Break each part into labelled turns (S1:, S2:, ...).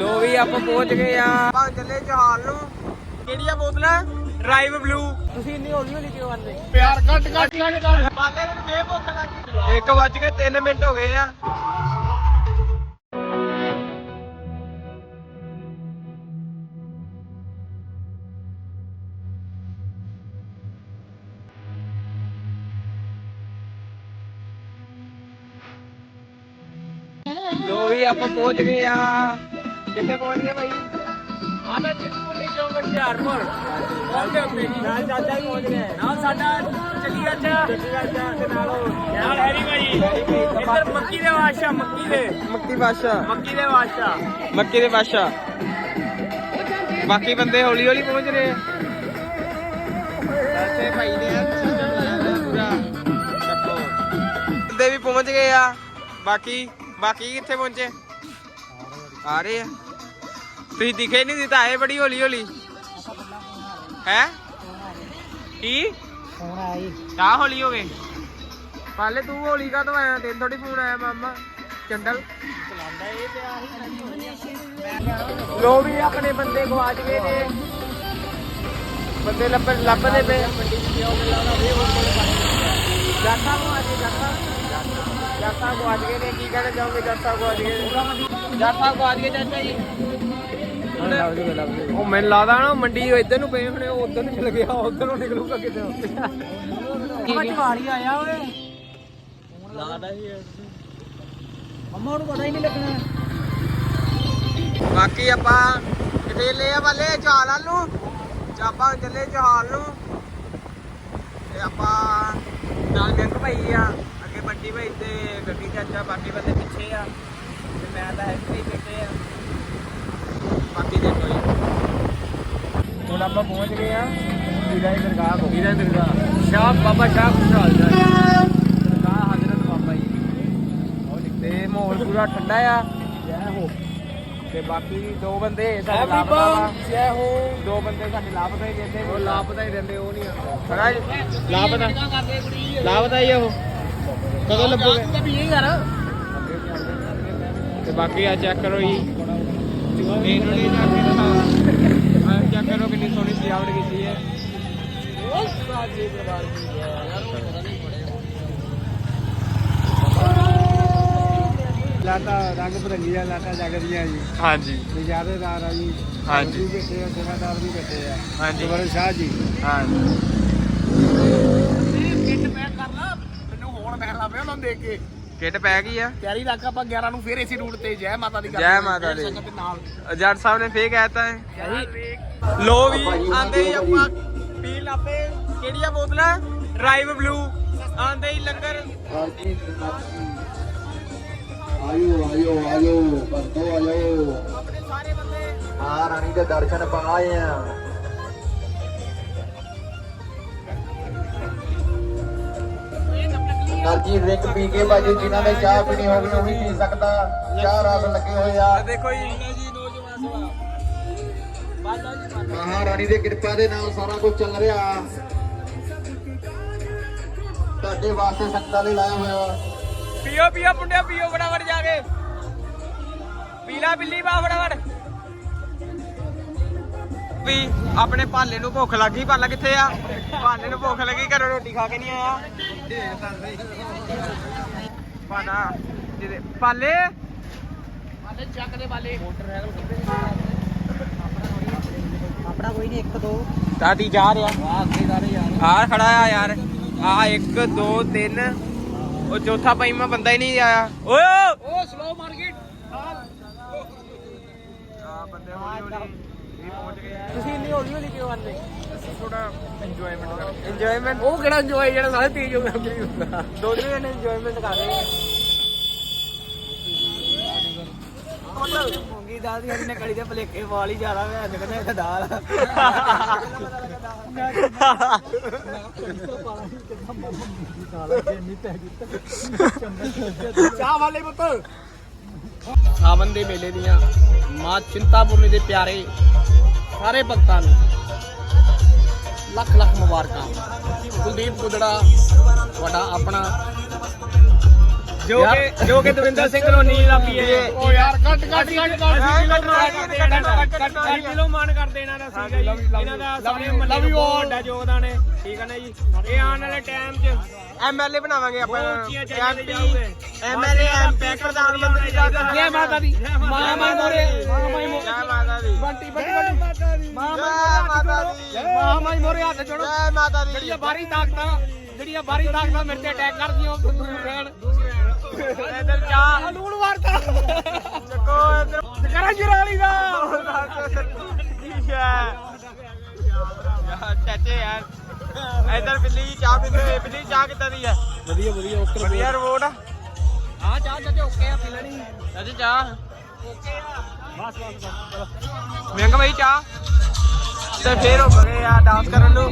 S1: ਲੋ ਵੀ ਆਪਾਂ ਪਹੁੰਚ ਗਏ ਆ। ਆਪਾਂ ਚੱਲੇ ਜਹਾਲ ਨੂੰ। ਕਿਹੜੀਆਂ ਬੋਤਲਾਂ? ਡਰਾਈਵ ਬਲੂ ਤੁਸੀਂ ਇੰਨੀ ਹੌਲੀ ਹੌਲੀ ਕਿਉਂ ਆਂਦੇ
S2: ਪਿਆਰ ਕੱਟ ਕੱਟ ਲੱਗ
S1: ਬਾਲੇ ਨੂੰ ਫੇਰ ਭੁੱਖ ਲੱਗ। 1 ਵੱਜ ਕੇ 3 ਮਿੰਟ ਹੋ ਗਏ ਆ। ਲੋ ਵੀ ਆਪਾਂ ਪਹੁੰਚ ਗਏ ਆ। ਕਿੱਥੇ ਪਹੁੰਚ ਗਏ ਭਾਈ ਆਦਾ ਚਿੱਤਪੁਰਨੀ ਚੌਂਕ ਹੁਸ਼ਿਆਰਪੁਰ ਪਹੁੰਚੇ ਉੱਤੇ ਜੀ। ਨਾਲ ਚਾਚਾ ਹੀ ਪਹੁੰਚ ਗਏ। ਨਾਲ ਸਾਡਾ ਚੱਲੀ ਚਾਚਾ ਚੱਲੀ ਚਾਚਾ ਤੇ ਨਾਲ ਨਾਲ ਹੈਰੀ ਭਾਈ ਇੱਧਰ ਮੱਕੀ ਦੇ ਬਾਦਸ਼ਾਹ ਮੱਕੀ ਦੇ। ਮੱਕੀ ਬਾਦਸ਼ਾਹ। ਮੱਕੀ ਦੇ ਬਾਦਸ਼ਾਹ। ਮੱਕੀ ਦੇ ਬਾਦਸ਼ਾਹ। ਬਾਕੀ ਬੰਦੇ ਹੌਲੀ ਹੌਲੀ ਪਹੁੰਚ ਰਹੇ ਆ। ਐਸੇ ਭਾਈ ਨੇ ਪੂਰਾ। ਚੱਕੋ ਬੰਦੇ ਵੀ ਪਹੁੰਚ ਗਏ ਆ। ਬਾਕੀ ਬਾਕੀ ਕਿੱਥੇ ਪਹੁੰਚੇ? ਆ ਰਹੇ ਆ। ਤੁਸੀਂ ਦਿਖੇ ਨਹੀਂ ਦਿੱਤਾ ਆਏ ਬੜੀ ਹੌਲੀ ਹੌਲੀ। ਹੈ? ਕੀ?
S2: ਫੋਨ ਆਈ
S1: ਕਾ ਹੌਲੀ ਹੋ ਗਏ। ਪਾਲੇ ਤੂੰ ਹੌਲੀ ਕਾ ਆਇਆ? ਤੈਨੂੰ ਥੋੜੀ ਫੋਨ ਆਇਆ ਮਾਮਾ। ਚੰਡਲ। ਲੋ ਵੀ ਆਪਣੇ ਬੰਦੇ ਗਵਾਚ ਗਏ ਨੇ। ਬੰਦੇ ਲੱਭ ਲੱਭਦੇ ਪਏ। ਜਾਤਾ ਗਵਾਚ ਗਏ ਜਾਤਾ ਜਾਤਾ ਗਵਾਚ ਗਏ ਨੇ ਕੀ ਕਹਿਣਾ ਚਾਹੋਗੇ ਗਏ ਜਾਤਾ ਗਵਾਚ ਗਏ ਚਾਚਾ ਜੀ। ਉਹ ਮੈਨੂੰ ਲੱਗਦਾ ਨਾ ਮੰਡੀ ਇੱਧਰ ਨੂੰ ਪਏ ਹੋਣੇ ਉਹ ਉਧਰ ਨੂੰ ਚਲ ਗਿਆ ਉਧਰ ਨੂੰ ਨਿਕਲੂਗਾ ਕਿਤੇ
S2: ਮਟਵਾੜੀ ਆਇਆ ਓਏ।
S1: ਲੱਗਦਾ ਹੀ
S2: ਅੰਮਾ ਨੂੰ ਪਤਾ ਹੀ ਨਹੀਂ ਲੱਗਣਾ।
S1: ਬਾਕੀ ਆਪਾਂ ਕਿਤੇ ਲੈ ਆ ਵਾਲੇ ਚਾਲ ਨੂੰ। ਚਾਪਾ ਚੱਲੇ ਚਾਲ ਨੂੰ। ਤੇ ਆਪਾਂ ਨਾਲ ਮਿੰਕ ਭਾਈ ਆ। ਅੱਗੇ ਬੰਟੀ ਭਾਈ ਤੇ ਗੱਡੀ ਚਾਚਾ ਬਾਕੀ ਬੰਦੇ ਪਿੱਛੇ ਆ। ਤੇ ਮੈਂ ਤਾਂ ਇੱਥੇ ਹੀ ਬੈਠੇ ਆ। ਬਾਕੀ ਦੇਖੋ ਜੀ। ਹੁਣ ਆਪਾਂ ਪਹੁੰਚ ਗਏ ਆ ਵੀਰਾ ਦੀ ਦਰਗਾਹ ਕੋ ਵੀਰਾ ਦੀ ਦਰਗਾਹ। ਸ਼ਾਹ ਬਾਬਾ ਸ਼ਾਹ ਖੁਸ਼ਹਾਲ ਦਾ ਦਰਗਾਹ ਹਜ਼ਰਤ ਬਾਬਾ ਜੀ ਤੇ ਮਾਹੌਲ ਪੂਰਾ ਠੰਡਾ ਆ। ਜੈ ਹੋ। ਤੇ ਬਾਕੀ ਦੋ ਬੰਦੇ ਸਾਡੇ ਲਾਪਤਾ ਜੈ ਹੋ। ਦੋ ਬੰਦੇ ਸਾਡੇ ਲਾਪਤਾ ਹੀ ਰਹਿੰਦੇ। ਉਹ ਲਾਪਤਾ ਹੀ ਰਹਿੰਦੇ ਉਹ ਨਹੀਂ ਆਉਂਦੇ ਖੜਾ ਲਾਪਤਾ। ਲਾਪਤਾ ਹੀ ਉਹ। ਕਦੋਂ ਲੱਭੋਗੇ?
S2: ਵੀ ਇਹ ਯਾਰ।
S1: ਤੇ ਬਾਕੀ ਆ ਚੈੱਕ ਕਰੋ ਜੀ। ਮੇਨ ਰੋਡ ਜਾ ਕੇ ਦਿਖਾ ਆ ਚੈੱਕ ਕਰੋ ਕਿੰਨੀ ਸੋਹਣੀ ਸਜਾਵਟ ਕੀਤੀ ਹੈ।
S2: ਲਾਟਾ ਰੰਗ ਬਰੰਗੀਆਂ ਲਾਟਾ ਜਗਦੀਆਂ ਜੀ।
S1: ਹਾਂਜੀ।
S2: ਨਜ਼ਾਰੇਦਾਰ ਆ ਜੀ।
S1: ਹਾਂਜੀ।
S2: ਵੀ ਬੈਠੇ ਆ ਸੇਵਾਦਾਰ ਵੀ ਬੈਠੇ ਆ।
S1: ਹਾਂਜੀ।
S2: ਗੁਰਵਰ ਸ਼ਾਹ ਜੀ।
S1: ਹਾਂਜੀ।
S2: ਕਿੱਟ ਪੈਕ ਕਰ ਲਾ ਮੈਨੂੰ ਹੋਣ ਪੈਣ ਲੱਗ ਪਿਆ ਉਹਨਾਂ ਨੂੰ ਦੇਖ ਕੇ।
S1: ਕਿੱਟ ਪੈ ਗਈ ਆ।
S2: ਤਿਆਰੀ ਲੱਗ ਆਪਾਂ 11 ਨੂੰ ਫੇਰ ਇਸੇ ਰੂਟ ਤੇ ਜੈ ਮਾਤਾ ਦੀ
S1: ਜੈ ਮਾਤਾ ਦੀ।
S2: ਸੰਗਤ ਦੇ ਨਾਲ।
S1: ਜੱਟ ਸਾਹਿਬ ਨੇ ਫੇਰ ਕਹਿਤਾ ਹੈ। ਲੋ ਵੀ ਆਂਦੇ ਹੀ ਆਪਾਂ ਪੀ ਲਾਪੇ। ਕਿਹੜੀਆਂ ਬੋਤਲਾਂ? ਡਰਾਈਵ ਬਲੂ ਆਂਦੇ ਹੀ ਲੰਗਰ।
S3: ਆਇਓ ਆਇਓ ਆਇਓ ਬੰਦੋ ਆਇਓ।
S1: ਆਪਣੇ ਸਾਰੇ ਬੰਦੇ।
S3: ਆ ਰਾਣੀ ਦੇ ਦਰਸ਼ਨ ਪਾਏ ਆ। ਨਰਜੀ ਰਿੰਗ ਪੀ ਕੇ ਬਾਜੀ ਜਿਨ੍ਹਾਂ ਨੇ ਚਾਹ ਪੀਣੀ ਹੋਵੇ ਉਹ ਵੀ ਪੀ ਸਕਦਾ। ਚਾਹ ਰਸ ਲੱਗੇ ਹੋਏ ਆ।
S1: ਦੇਖੋ ਜੀ।
S3: ਮਹਾਰਾਣੀ ਦੀ ਕਿਰਪਾ ਦੇ ਨਾਲ ਸਾਰਾ ਕੁਝ ਚੱਲ ਰਿਹਾ। ਤੁਹਾਡੇ ਵਾਸਤੇ ਸੰਗਤਾਂ ਲਈ ਲਾਇਆ ਹੋਇਆ।
S1: ਪੀਓ ਪੀਓ ਮੁੰਡਿਆ ਪੀਓ ਫਟਾਫਟ ਜਾ ਕੇ। ਪੀਲਾ ਬਿੱਲੀ ਬਾ ਫਟਾਫਟ। ਵੀ ਆਪਣੇ ਭਾਲੇ ਨੂੰ ਭੁੱਖ ਲੱਗੀ ਭਾਲਾ ਕਿੱਥੇ ਆ? ਭਾਲੇ ਨੂੰ ਭੁੱਖ ਲੱਗੀ ਘਰੋਂ ਰੋਟੀ ਖਾ ਕੇ ਨਹੀਂ ਆਇਆ। ਭਾਲਾ ਜਿਹਦੇ ਭਾਲੇ?
S2: ਵਾਲੇ ਚੱਕ ਦੇ ਵਾਲੇ ਆਪਣਾ ਕੋਈ ਨਹੀਂ ਇੱਕ ਦੋ।
S1: ਦਾਦੀ ਜਾ ਰਿਹਾ। ਆ ਖੜਾ ਆ ਯਾਰ। ਆ 1 2 3 ਉਹ ਚੌਥਾ ਪੰਜਵਾਂ ਬੰਦਾ ਹੀ ਨਹੀਂ ਆਇਆ। ਓਏ!
S2: ਉਹ ਸਲੋ ਮਾਰਕੀਟ
S1: ਆ ਬੰਦੇ ਹੌਲੀ ਹੌਲੀ। ਪਹੁੰਚ ਗਏ
S2: ਤੁਸੀਂ ਇੰਨੀ ਹੌਲੀ ਹੌਲੀ ਕਿਉਂ ਆਂਦੇ
S1: ਅਸੀਂ ਥੋੜਾ ਇੰਜੋਇਮੈਂਟ ਕਰਦੇ ਇੰਜੋਇਮੈਂਟ
S2: ਉਹ ਕਿਹੜਾ ਇੰਜੋਏ ਜਿਹੜਾ ਸਾਰੇ ਤੇਜ਼ ਹੋ ਗਿਆ। ਨਹੀਂ ਹੁੰਦਾ
S1: ਦੋ ਜਣੇ ਨੇ ਇੰਜੋਇਮੈਂਟ ਕਰ ਰਹੇ
S2: ਮੂੰਗੀ ਦਾਲ ਦੀ ਹਰੀ ਨੇ ਕੜੀ ਦੇ ਭਲੇਖੇ ਵਾਲ ਹੀ ਜ਼ਿਆਦਾ ਮੈਂ ਅੱਜ ਕਹਿੰਦਾ ਇੱਕ ਦਾਲ। ਚਾਹ ਵਾਲੇ ਪੁੱਤ। ਸਾਵਨ ਦੇ ਮੇਲੇ ਦੀਆਂ ਮਾਂ ਚਿੰਤਾਪੁਰਨੀ ਦੇ ਪਿਆਰੇ ਸਾਰੇ ਭਗਤਾਂ ਨੂੰ ਲੱਖ ਲੱਖ ਮੁਬਾਰਕਾਂ। ਕੁਲਦੀਪ ਗੁਦੜਾ ਤੁਹਾਡਾ ਆਪਣਾ
S1: ਜੋ ਕਿ ਜੋ ਕਿ ਦਵਿੰਦਰ ਸਿੰਘ ਨੂੰ ਨੀਲ ਆ ਪੀਏ
S2: ਓ ਯਾਰ ਕੱਟ ਕੱਟ ਕੱਟ ਕੱਟ।
S1: ਕਿਲੋ ਮਾਨ ਕਰਦੇ ਇਹਨਾਂ ਦਾ। ਸੀਗਾ ਜੀ ਇਹਨਾਂ ਦਾ ਸਾਰੇ ਮੱਲੇ
S2: all.
S1: ਵੱਡਾ ਯੋਗਦਾਨ ਹੈ। ਠੀਕ ਹੈ ਨਾ ਜੀ? ਇਹ ਆਉਣ ਵਾਲੇ ਟਾਈਮ 'ਚ ਐਮਐਲਏ ਬਣਾਵਾਂਗੇ ਆਪਾਂ।
S2: ਜਾਓਗੇ।
S1: ਐਮਐਲਏ ਐਮਪੀ ਪ੍ਰਧਾਨ ਮੰਤਰੀ ਦਾ
S2: ਜੈ ਮਾਤਾ ਦੀ। ਮਾਂ ਮਾਂ ਮੋਰੇ ਮਾਂ ਮਾਂ ਮੋਰੇ
S1: ਜੈ ਮਾਤਾ ਦੀ।
S2: ਬੰਟੀ ਬੰਟੀ ਬੰਟੀ। ਮਾਂ
S1: ਜੈ
S2: ਮਾਂ
S1: ਮਾਤਾ
S2: ਮਾਤਾ
S1: ਦੀ।
S2: ਮਾਂ ਮਾਂ ਮੋਰੇ ਹੱਥ ਜੋੜੋ।
S1: ਜੈ ਮਾਤਾ ਦੀ।
S2: ਜਿਹੜੀਆਂ ਬਾਹਰੀ ਤਾਕਤਾਂ ਜਿਹੜੀਆਂ ਬਾਹਰੀ ਤਾਕਤਾਂ ਮੇਰੇ ਤੇ ਅਟੈਕ ਕਰਦੀਆਂ ਉਹ ਦੂਰ ਰਹਿਣ
S1: ਇਧਰ ਜਾ।
S2: ਲੂਣ ਵਾਰਤਾ
S1: ਚੱਕੋ ਇਧਰ।
S2: ਕਰਾਂ ਜਰਾਲੀ ਦਾ
S1: ਯਾਰ ਚਾਚੇ ਯਾਰ ਇਧਰ ਬਿੱਲੀ ਜੀ ਚਾਹ ਪੀਂਦੇ ਹੋਏ ਬਿੱਲੀ ਚਾਹ ਕਿੱਦਾਂ ਦੀ ਹੈ?
S2: ਵਧੀਆ ਵਧੀਆ ਓਕੇ
S1: ਵਧੀਆ ਰਿਪੋਰਟ ਆ।
S2: ਹਾਂ ਚਾਹ ਚਾਚੇ ਓਕੇ ਆ ਪੀ ਲੈਣੀ
S1: ਚਾਚੇ ਚਾਹ।
S2: ਬਸ ਬਸ ਬਸ
S1: ਮਹਿੰਗਾ ਭਾਈ ਚਾਹ। ਤੇ ਫੇਰ ਹੋ ਗਏ ਆ ਡਾਂਸ ਕਰਨ ਨੂੰ।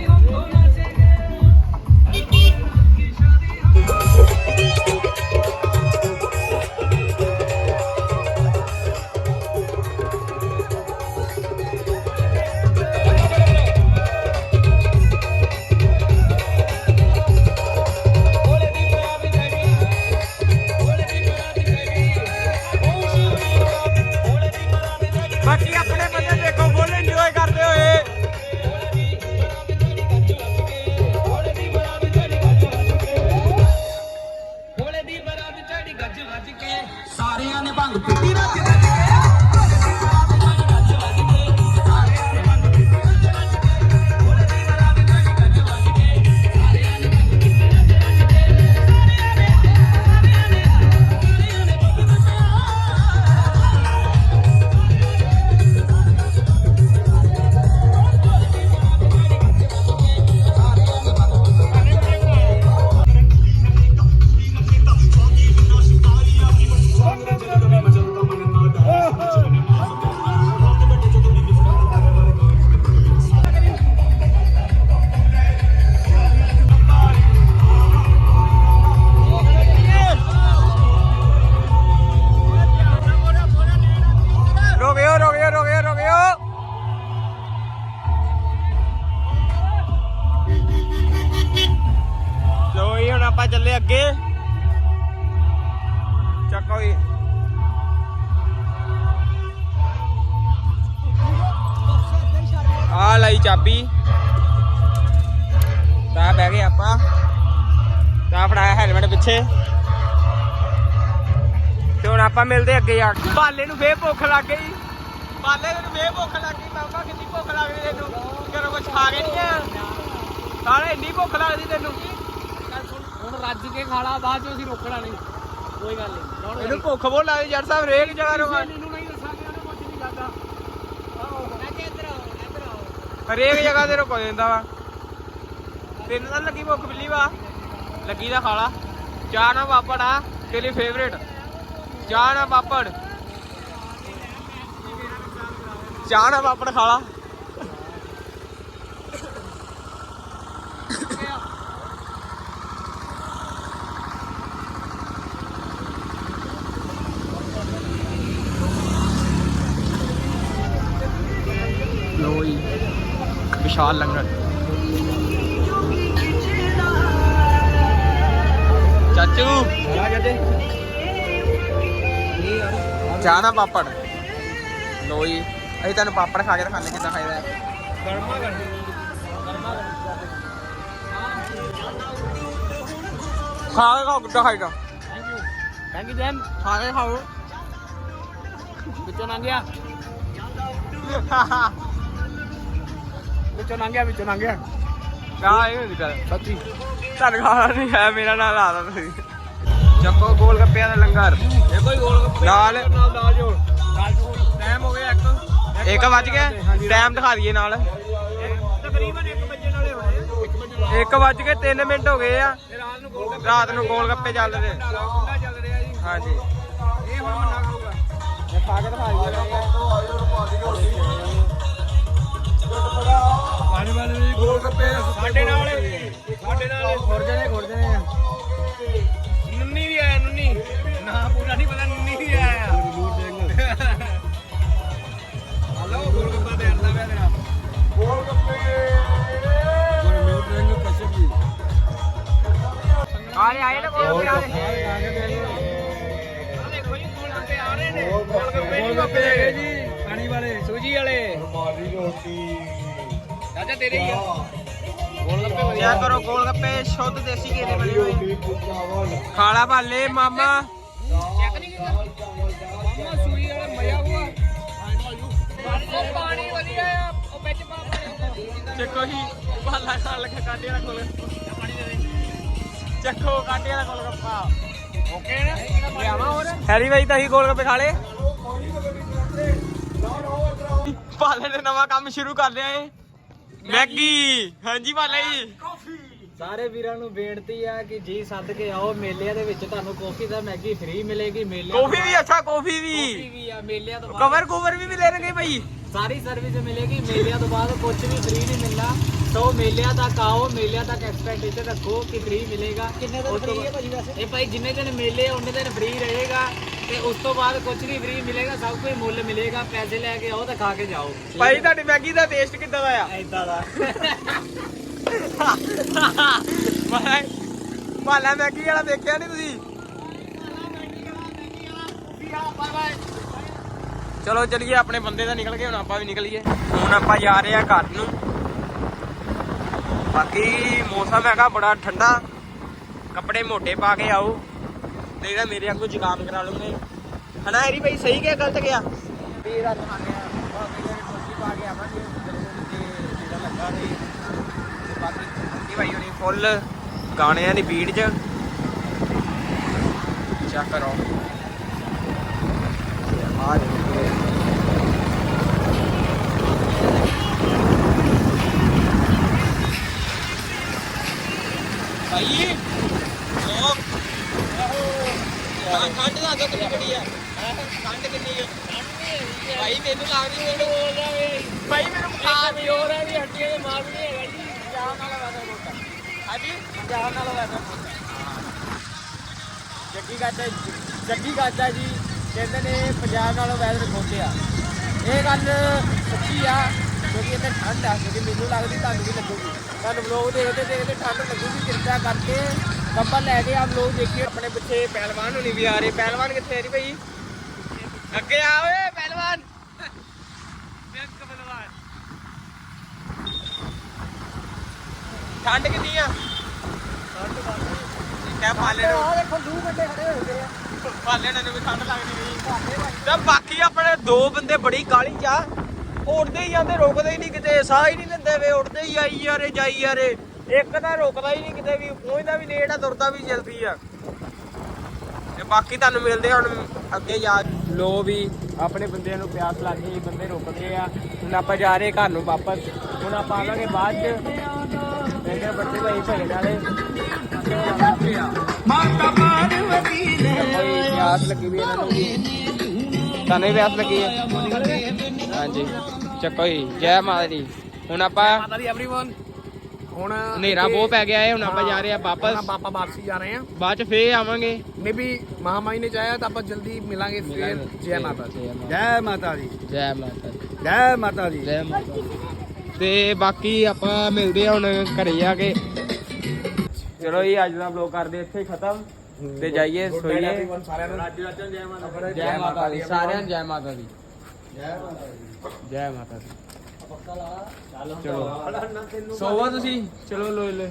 S1: ਆਪਾਂ ਚੱਲੇ ਅੱਗੇ। ਚੱਕੋ ਜੀ ਆ ਲਈ ਚਾਬੀ। ਤਾਂ ਬਹਿ ਗਏ ਆਪਾਂ। ਤਾਂ ਫੜਾਇਆ ਹੈਲਮਟ ਪਿੱਛੇ। ਤੇ ਹੁਣ ਆਪਾਂ ਮਿਲਦੇ ਅੱਗੇ ਜਾ ਕੇ। ਬਾਲੇ ਨੂੰ ਫੇਰ ਭੁੱਖ ਲੱਗ ਗਈ। ਬਾਲੇ ਨੂੰ ਫੇਰ ਭੁੱਖ ਲੱਗ ਗਈ। ਬਾਬਾ ਕਿੰਨੀ ਭੁੱਖ ਲੱਗਦੀ ਤੈਨੂੰ। ਕਰੋ ਕੁਝ ਖਾ ਕੇ ਨਹੀਂ ਆ ਸਾਲੇ ਇੰਨੀ ਭੁੱਖ ਲੱਗਦੀ ਤੈਨੂੰ।
S2: ਰੱਜ ਕੇ ਖਾਲਾ ਬਾਅਦ ਚ ਅਸੀਂ ਰੋਕਣਾ ਨਹੀਂ। ਕੋਈ ਗੱਲ ਨਹੀਂ।
S1: ਇਹਨੂੰ ਭੁੱਖ ਬਹੁਤ ਲੱਗਦੀ ਜੱਟ ਸਾਹਿਬ ਰੇਕ ਜਗ੍ਹਾ ਰੋਗਾ
S2: ਮੈਨੂੰ ਨਹੀਂ ਦੱਸਾਂਗੇ ਉਹਨੇ ਕੁਝ ਨਹੀਂ ਕਰਦਾ
S1: ਹਰੇਕ ਜਗ੍ਹਾ ਤੇ ਰੁਕ ਦਿੰਦਾ ਵਾ। ਤੈਨੂੰ ਤਾਂ ਲੱਗੀ ਭੁੱਖ ਬਿੱਲੀ ਵਾ ਲੱਗੀ ਦਾ ਖਾਲਾ। ਚਾਹ ਨਾ ਪਾਪੜ ਆ ਤੇਰੀ ਫੇਵਰੇਟ ਚਾਹ ਨਾ ਪਾਪੜ। ਚਾਹ ਨਾ ਪਾਪੜ ਖਾਲਾ। ਵਿਸ਼ਾਲ ਲੰਗਰ। ਚਾਚੂ। ਚਾਹ ਨਾ ਪਾਪੜ। ਲੋ ਜੀ ਅਸੀਂ ਤੁਹਾਨੂੰ ਪਾਪੜ ਖਾ ਕੇ ਦਿਖਾਣੇ ਕਿੱਦਾਂ ਖਾਈਦਾ ਹੈ।
S2: ਗਰਮੀ
S1: ਖਾ ਕੇ ਖਾਓ ਕਿੱਦਾਂ ਖਾਈਦਾ।
S2: Thank you thank you Jain
S1: ਖਾ ਕੇ ਖਾਓ।
S2: ਵਿੱਚੋਂ ਲੰਘ ਗਿਆ। ਵਿੱਚੋਂ ਲੰਘ ਗਿਆ ਵਿੱਚੋਂ ਲੰਘ ਗਿਆ।
S1: ਨਾ ਇਹ ਨਹੀਂ ਗੱਲ
S2: ਸੱਚੀ।
S1: ਤੁਹਾਨੂੰ ਖਾਣਾ ਨਹੀਂ ਹੈ ਮੇਰਾ ਨਾਲ ਲਾ ਦੋ ਤੁਸੀਂ। ਚੱਕੋ ਗੋਲ ਗੱਪਿਆਂ ਦਾ ਲੰਗਰ।
S2: ਇਹ ਕੋਈ ਗੋਲ ਗੱਪੇ
S1: ਨਾਲ
S2: ਨਾਲ ਦਾਲ ਜੋੜ ਦਾਲ ਜੋੜ ਟਾਈਮ ਹੋ ਗਿਆ ਇੱਕ।
S1: ਇੱਕ ਵੱਜ ਗਿਆ। ਟਾਈਮ ਦਿਖਾ ਦਈਏ ਨਾਲ।
S2: ਤਕਰੀਬਨ 1 ਵਜੇ ਨਾਲੇ ਹੋਣੇ 1 ਵਜੇ
S1: 1 ਵੱਜ ਕੇ 3 ਮਿੰਟ ਹੋ ਗਏ ਆ।
S2: ਰਾਤ ਨੂੰ ਗੋਲ ਗੱਪੇ
S1: ਚੱਲ ਰਹੇ। ਹਾਂਜੀ।
S2: ਇਹ ਹੁਣ ਮੰਨਾ ਖਾਊਗਾ।
S1: ਖਾ ਕੇ ਦਿਖਾ ਦਈਏ।
S2: ਸਾਡੇ ਨਾਲ ਸਾਡੇ ਨਾਲ
S1: ਖੁਰ ਜਣੇ ਖੁਰ ਜਣੇ
S2: ਨੰਨੀ ਵੀ ਆਇਆ ਨੰਨੀ। ਨਾ ਪੂਰਾ ਨਹੀਂ ਪਤਾ ਨੰਨੀ ਵੀ ਆਇਆ। ਹਲੋ ਗੁਰਗੱਪਾ ਦੇ ਅੰਦਰ ਬੈਠ ਰਿਹਾ ਗੁਰਗੱਪੇ
S1: ਗੁਰਮੀਤ ਆਰੇ ਆਏ ਨਾ ਕੋਲ ਆ ਰਹੇ। ਆ ਦੇਖੋ ਜੀ ਕੋਲ ਗੱਪੇ ਆ ਰਹੇ ਨੇ।
S2: ਕੋਲ ਗੱਪੇ ਹੈਗੇ ਜੀ। ਪਾਣੀ ਵਾਲੇ। ਸੂਜੀ ਵਾਲੇ।
S3: ਰੁਮਾਲੀ ਰੋਟੀ।
S2: ਰਾਜਾ ਤੇਰੇ ਹੀ ਆ?
S1: ਕਰੋ ਗੋਲ ਗੱਪੇ ਸ਼ੁੱਧ ਦੇਸੀ ਘੀ ਦੇ ਬਣੇ ਹੋਏ। ਖਾਲਾ ਭਾਲੇ ਮਾਮਾ।
S2: ਚੈੱਕ ਨਹੀਂ ਕੀਤਾ? ਮਾਮਾ ਸੂਈ ਵਾਲਾ ਮਜ਼ਾ ਹੁਆ ਉਹ ਪਾਣੀ ਵਧੀਆ ਆ ਉਹ ਵਿੱਚ ਪਾ ਪਾਣੀ
S1: ਚੱਕੋ ਹੀ ਭਾਲਾ ਖਾਣ ਲੱਗਾ ਕਾਂਡੇ ਵਾਲਾ ਗੋਲ ਚੱਕੋ ਕਾਂਡੇ ਵਾਲਾ ਗੋਲ ਗੱਪਾ।
S2: ਓਕੇ ਨਾ? ਲਿਆਵਾਂ ਹੋਰ?
S1: ਹੈਰੀ ਬਾਈ ਤਾਂ ਹੀ ਗੋਲ ਗੱਪੇ ਖਾ ਲੇ ਭਾਲੇ ਨੇ ਨਵਾਂ ਕੰਮ ਸ਼ੁਰੂ ਕਰ ਲਿਆ ਏ। ਮੈਗੀ। ਹਾਂਜੀ ਭਾਲੇ ਜੀ।
S4: ਸਾਰੇ ਵੀਰਾਂ ਨੂੰ ਬੇਨਤੀ ਆ ਕਿ ਜੀ ਸੱਦ ਕੇ ਆਓ ਮੇਲਿਆਂ ਦੇ ਵਿੱਚ ਤੁਹਾਨੂੰ ਕਾਫੀ ਦਾ ਮੈਗੀ ਫ੍ਰੀ ਮਿਲੇਗੀ ਮੇਲਿਆਂ
S1: ਕੌਫੀ ਵੀ ਅੱਛਾ ਕੌਫੀ
S4: ਕਾਫੀ
S1: ਵੀ
S4: ਵੀ ਆ ਮੇਲਿਆਂ ਤੋਂ ਬਾਅਦ।
S1: ਕਵਰ ਕੂਵਰ ਵੀ ਮਿਲਣਗੇ ਭਾਈ
S4: ਸਾਰੀ ਸਰਵਿਸ ਮਿਲੇਗੀ ਮੇਲਿਆਂ ਤੋਂ ਬਾਅਦ ਕੁਝ ਵੀ ਫ੍ਰੀ ਨਹੀਂ ਮਿਲਣਾ। ਸੋ ਮੇਲਿਆਂ ਤੱਕ ਆਓ ਮੇਲਿਆਂ ਤੱਕ ਐਕਸਪੈਕਟੇਸ਼ਨ ਰੱਖੋ ਕਿ ਫ੍ਰੀ ਮਿਲੇਗਾ। ਕਿੰਨੇ ਦਿਨ ਫ੍ਰੀ ਹੈ ਭਾਜੀ ਵੈਸੇ? ਇਹ ਭਾਈ ਜਿੰਨੇ ਦਿਨ ਮੇਲੇ ਉਹਨੇ ਦਿਨ ਫ੍ਰੀ ਰਹੇਗਾ। ਤੇ ਉਸ ਤੋਂ ਬਾਅਦ ਕੁਝ ਨਹੀਂ ਫ੍ਰੀ ਮਿਲੇਗਾ ਸਭ ਕੁਝ ਮੁੱਲ ਮਿਲੇਗਾ ਪੈਸੇ ਲੈ ਕੇ ਆਓ ਤੇ ਖਾ ਕੇ ਜਾਓ।
S1: ਭਾਈ ਤੁਹਾਡੀ ਮੈਗੀ ਦਾ ਟੇਸਟ ਕਿੱਦਾਂ ਦਾ ਆ?
S4: ਐਦਾਂ ਦਾ।
S1: ਭਾਲਾ ਮੈਗੀ ਵਾਲਾ ਦੇਖਿਆ ਨਹੀਂ ਤੁਸੀਂ? ਚਲੋ ਚਲੀਏ ਆਪਣੇ ਬੰਦੇ ਤਾਂ ਨਿਕਲ ਗਏ ਹੁਣ ਆਪਾਂ ਵੀ ਨਿਕਲੀਏ। ਹੁਣ ਆਪਾਂ ਜਾ ਰਹੇ ਆ ਘਰ ਨੂੰ। ਬਾਕੀ ਮੌਸਮ ਹੈਗਾ ਬੜਾ ਠੰਡਾ। ਕੱਪੜੇ ਮੋਟੇ ਪਾ ਕੇ ਆਓ। ਨਹੀਂ ਮੇਰੇ ਵਾਂਗੂ ਜ਼ੁਕਾਮ ਕਰਾ ਲੂੰਗੇ ਹਨਾ ਹੈਰੀ ਭਾਈ, ਸਹੀ ਕਿਹਾ, ਗਲਤ ਕਿਹਾ? ਵੀ ਰਾਤ ਖਾਣੇ ਆ ਬਾਕੀ ਜਿਹੜੇ ਟੋਪੀ ਪਾ ਕੇ ਆਵਾਂਗੇ ਜਿਹੜਾ ਲੱਗਾ ਤੇ ਤੇ ਬਾਕੀ ਬਾਕੀ ਭਾਈ ਹੋਣੀ ਫੁੱਲ, ਗਾਣਿਆਂ ਦੀ ਬੀਟ 'ਚ। ਚੈੱਕ ਕਰੋ ਆ ਦੇਖੋ ਭਾਈ ਉਹ ਆਹੋ ਠੰਡ ਦਾ ਤਾਂ ਕਿੰਨੀ ਕਿਹੜੀ ਆ ਠੰਡ ਕਿੰਨੀ ਆ ਭਾਈ ਮੈਨੂੰ ਲੱਗਦੀ ਮੈਨੂੰ ਭਾਈ ਮੈਨੂੰ ਬੁਖਾਰ ਵੀ ਹੋ ਰਿਹਾ ਵੀ ਹੱਡੀਆਂ ਦੇ ਮਾਰ ਨਹੀਂ ਹੈਗਾ ਜੀ। ਪੰਜਾਬ ਨਾਲ ਵੈਦਰ ਕੋਟਾ ਹਾਂਜੀ? ਪੰਜਾਬ ਨਾਲ ਵੈਦਰ ਜੱਗੀ ਗਾਜਾ ਜੱਗੀ ਗਾਜਾ ਜੀ ਕਹਿੰਦੇ ਨੇ ਪੰਜਾਬ ਨਾਲੋਂ ਵੈਦਰ ਖੋਟਿਆ ਇਹ ਗੱਲ ਸੱਚੀ ਆ ਕਿਉਂਕਿ ਇੱਥੇ ਠੰਡ ਆ ਕਿਉਂਕਿ ਮੈਨੂੰ ਲੱਗਦੀ ਤੁਹਾਨੂੰ ਵੀ ਲੱਗੂਗੀ। ਤੁਹਾਨੂੰ ਲੋਕ ਦੇਖਦੇ ਦੇਖਦੇ ਠੰਡ ਲੱਗੂਗੀ ਕਿਰਪਾ ਕਰਕੇ ਕੰਬਲ ਲੈ ਕੇ ਆਪ ਲੋਕ ਦੇਖੀਏ ਆਪਣੇ ਪਿੱਛੇ ਪਹਿਲਵਾਨ ਹੋਣੀ ਵੀ ਆ ਰਹੇ। ਪਹਿਲਵਾਨ ਕਿੱਥੇ ਆ ਰਹੀ ਭਾਈ? ਅੱਗੇ ਆ ਓਏ ਪਹਿਲਵਾਨ ਬੈਂਕ ਪਹਿਲਵਾਨ ਠੰਡ ਕਿੰਨੀ ਆ? ਕਹਿ ਪਾਲੇ ਨੂੰ
S4: ਦੇਖੋ ਦੂ ਬੰਦੇ ਖੜੇ ਹੋਏ ਆ।
S1: ਪਾਲੇ ਨੂੰ ਵੀ ਠੰਡ ਲੱਗਦੀ ਨਹੀਂ। ਤੇ ਬਾਕੀ ਆਪਣੇ ਦੋ ਬੰਦੇ ਬੜੀ ਕਾਲੀ ਚਾ ਉੜਦੇ ਹੀ ਜਾਂਦੇ ਰੁਕਦੇ ਹੀ ਨਹੀਂ ਕਿਤੇ ਸਾਹ ਹੀ ਨਹੀਂ ਲੈਂਦੇ ਵੇ। ਉੜਦੇ ਹੀ ਆਈ ਯਾਰੇ ਜਾਈ ਯਾਰੇ ਇੱਕ ਤਾਂ ਰੁਕਦਾ ਹੀ ਨਹੀਂ ਕਿਤੇ ਵੀ ਪਹੁੰਚਦਾ ਵੀ ਲੇਟ ਆ ਤੁਰਦਾ ਵੀ ਜਲਦੀ ਆ। ਤੇ ਬਾਕੀ ਤੁਹਾਨੂੰ ਮਿਲਦੇ ਆ ਹੁਣ ਅੱਗੇ ਜਾ ਲੋ ਵੀ ਆਪਣੇ ਬੰਦਿਆਂ ਨੂੰ ਪਿਆਸ ਲੱਗ ਗਈ ਬੰਦੇ ਰੁਕਦੇ ਆ। ਹੁਣ ਆਪਾਂ ਜਾ ਰਹੇ ਘਰ ਨੂੰ ਵਾਪਸ। ਹੁਣ ਆਪਾਂ ਆਵਾਂਗੇ ਬਾਅਦ ਚ। ਮੇਰੇ ਬੱਚੇ ਭਾਈ ਭੇਡ ਵਾਲੇ ਮਾਤਾ ਪਾਰਵਤੀ ਨੇ ਕੋਈ ਪਿਆਸ ਲੱਗੀ ਵੀ ਇਹਨਾਂ ਨੂੰ ਵੀ ਤੁਹਾਨੂੰ ਵੀ ਪਿਆਸ ਲੱਗੀ ਹੈ ਹਾਂਜੀ ਚੱਕੋ ਜੀ ਜੈ ਮਾਤਾ ਦੀ ਹੁਣ ਆਪਾਂ
S2: ਮਾਤਾ ਦੀ एवरीवन ਹੁਣ
S1: ਹਨੇਰਾ ਬਹੁਤ ਪੈ ਗਿਆ ਹੈ ਹੁਣ ਆਪਾਂ ਜਾ ਰਹੇ ਆ ਵਾਪਸ
S2: ਆਪਾਂ ਪਾਪਾ ਵਾਪਸੀ ਜਾ ਰਹੇ ਹਾਂ
S1: ਬਾਅਦ ਚ ਫੇਰ ਆਵਾਂਗੇ
S2: ਮੇਬੀ ਮਹਾਮਾਈ ਨੇ ਚਾਹਿਆ ਤਾਂ ਆਪਾਂ ਜਲਦੀ ਮਿਲਾਂਗੇ ਫਿਰ ਜੈ ਮਾਤਾ ਦੀ
S4: ਜੈ ਮਾਤਾ ਦੀ
S1: ਜੈ ਮਾਤਾ ਦੀ
S4: ਜੈ ਮਾਤਾ ਦੀ
S1: ਜੈ ਮਾਤਾ ਦੀ ਤੇ ਬਾਕੀ ਆਪਾਂ ਮਿਲਦੇ ਆ ਹੁਣ ਘਰੇ ਜਾ ਕੇ। ਚਲੋ ਜੀ, ਅੱਜ ਦਾ ਵਲੌਗ ਕਰਦੇ ਇੱਥੇ ਖਤਮ। ਤੇ ਜਾਈਏ ਸੋਈਏ।
S2: ਸਾਰਿਆਂ ਨੂੰ ਰਾਜੂ ਰਾਜਨ ਜੈ ਮਾਤਾ
S1: ਜੈ ਮਾਤਾ ਦੀ। ਸਾਰਿਆਂ ਨੂੰ ਜੈ ਮਾਤਾ ਦੀ। ਜੈ ਮਾਤਾ ਦੀ। ਚਲੋ। ਸੋਵਾ ਤੁਸੀਂ? ਚਲੋ ਲੋਏ ਲੋ।